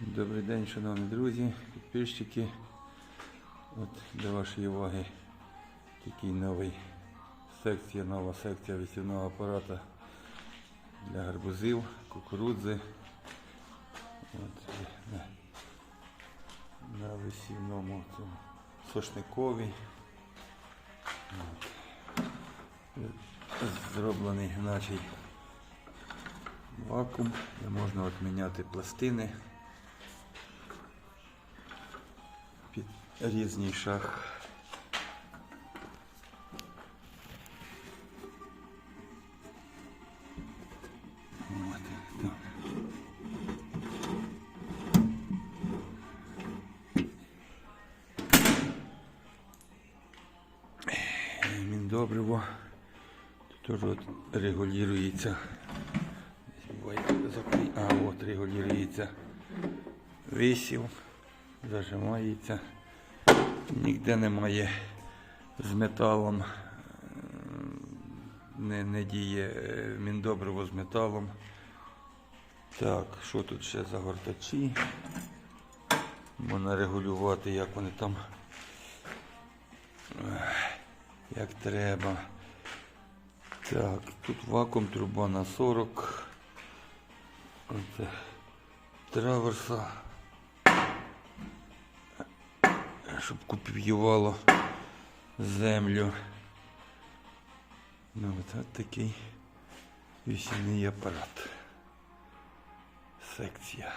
Добрий день, шановні друзі, підписчики. От до вашої уваги такий новий секція, нова секція висівного апарата для гарбузів, кукурудзи. От, на, на висівному цьому сошникові. Зроблений наче вакуум, де можна от міняти пластини. Під різний шаг. От, так. Е, тут теж регулюється. А, от регулюється висів зажимається. Ніде немає з металом, не, не діє е, міндобриво з металом. Так, що тут ще за гортачі? Можна регулювати, як вони там е, як треба. Так, тут вакуум труба на 40. Оце траверса. Щоб копіювало землю. Ну, от, такий вісільний апарат. Секція.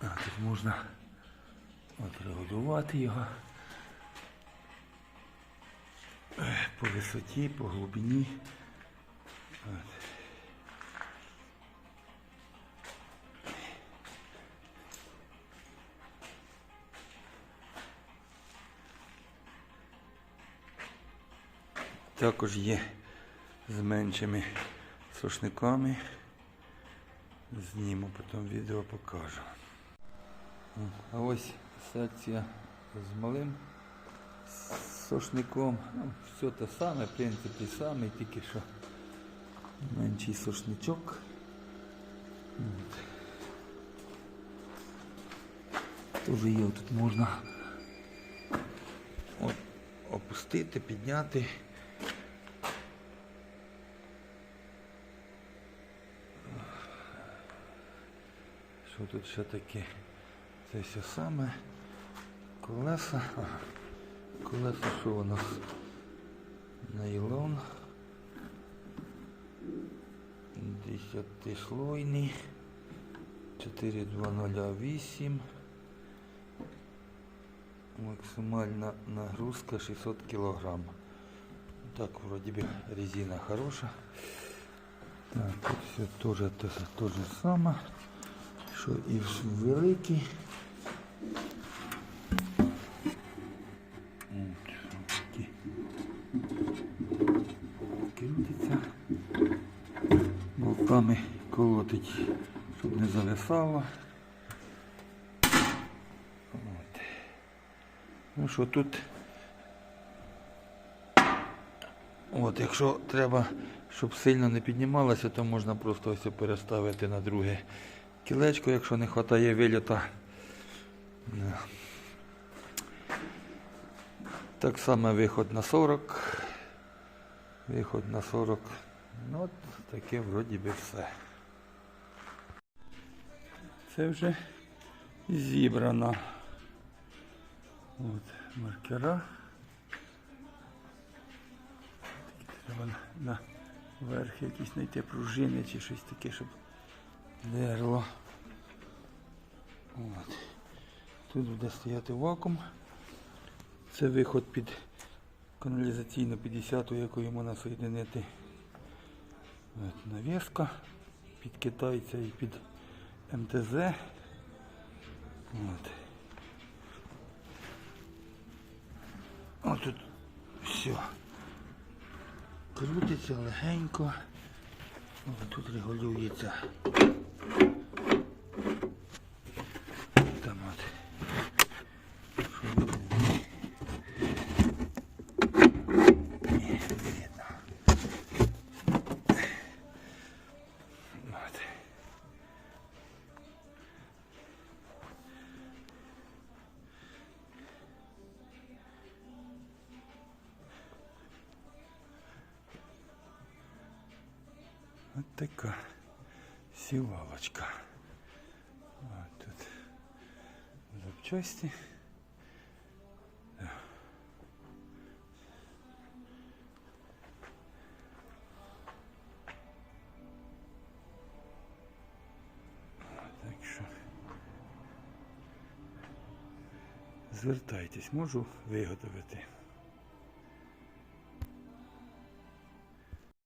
А, тут можна от його. По висоті, по глибині. Також є з меншими сушниками. Зніму, потім відео покажу. А ось секція з малим сошником. Ну, все те саме, в принципі, саме, тільки що менший сошничок. Тоже є, тут можна от, опустити, підняти. Що тут ще таке? Це все саме. Колеса. Ага. Колеса що у нас? Нейлон. Десятислойний. 4208. Максимальна нагрузка 600 кг. Так, вроде бы резина хороша. Так, все тоже то, то же саме, що і великий. Болтами колотить, щоб не зависало. От. Ну що тут? От, якщо треба, щоб сильно не піднімалося, то можна просто ось переставити на друге кілечко, якщо не вистачає виліта. Так само виход на 40. Виход на 40. Ну, от таке вроді би все. Це вже зібрано. От маркера. Треба на, на верх якісь знайти пружини чи щось таке, щоб дерло. От. Тут буде стояти вакуум. Це виход під каналізаційну 50, якою можна соєдинити От, навіска під китайця і під МТЗ. От. Ось тут все. Крутиться легенько. Ось тут регулюється. Ось така сівалочка. Ось тут запчасті. Звертайтесь, можу виготовити.